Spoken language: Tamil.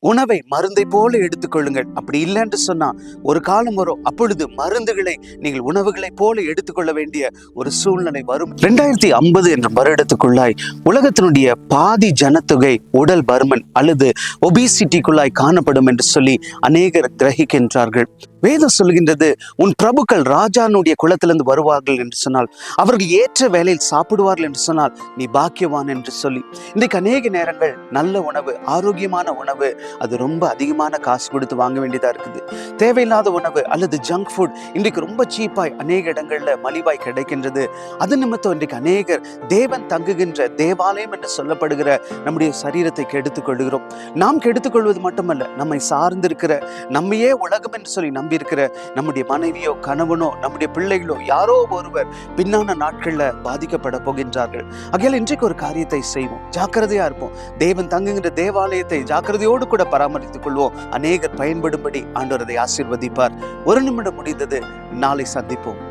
உணவை மருந்தை போல எடுத்துக்கொள்ளுங்கள். அப்படி இல்லைன்னு சொன்னா ஒரு காலம் வரும் அப்பொழுது மருந்துகளை நீங்கள் உணவுகளை போல எடுத்துக்கொள்ள வேண்டிய ஒரு சூழ்நிலை வரும். ரெண்டாயிரத்தி ஐம்பது என்ற வருடத்துக்குள்ளாய் உலகத்தினுடைய பாதி ஜனத்தொகை உடல் பருமன் அல்லது ஒபிசிட்டிக்குள்ளாய் காணப்படும் என்று சொல்லி அநேகர் கிரகிக்கின்றார்கள். வேதம் சொல்கின்றது உன் பிரபுக்கள் ராஜானுடைய குளத்திலிருந்து வருவார்கள் என்று சொன்னால் அவர்கள் ஏற்ற வேலையில் சாப்பிடுவார்கள் என்று சொன்னால் நீ பாக்கியவான் என்று சொல்லி. இன்றைக்கு அநேக நேரங்கள் நல்ல உணவு ஆரோக்கியமான உணவு அது ரொம்ப அதிகமான காசு கொடுத்து வாங்க வேண்டியதா இருக்குது. தேவையில்லாத உணவு அல்லது ஜங்க் ஃபுட் இன்றைக்கு ரொம்ப சீப்பாய் அநேக இடங்கள்ல மலிவாய் கிடைக்கின்றது. அது நிமித்தம் இன்றைக்கு அநேகர் தேவன் தங்குகின்ற தேவாலயம் என்று சொல்லப்படுகிற நம்முடைய சரீரத்தை கெடுத்துக் கொள்கிறோம் நாம் கெடுத்துக் கொள்வது மட்டுமல்ல நம்மை சார்ந்திருக்கிற நம்மையே உலகம் என்று சொல்லி நம்பியிருக்கிற நம்முடைய மனைவியோ கணவனோ நம்முடைய பிள்ளைகளோ யாரோ ஒருவர் பின்னான நாட்கள்ல பாதிக்கப்பட போகின்றார்கள். ஆகையால் இன்றைக்கு ஒரு காரியத்தை செய்வோம். ஜாக்கிரதையா இருப்போம். தேவன் தங்குகின்ற தேவாலயத்தை ஜாக்கிரதையோடு கூட பராமரித்துக் கொள்வோம். அநேகர் பயன்படும்படி ஆண்டவர் அதை ஆசிர்வதிப்பார். ஒரு நிமிடம் முடிந்தது. நாளை சந்திப்போம்.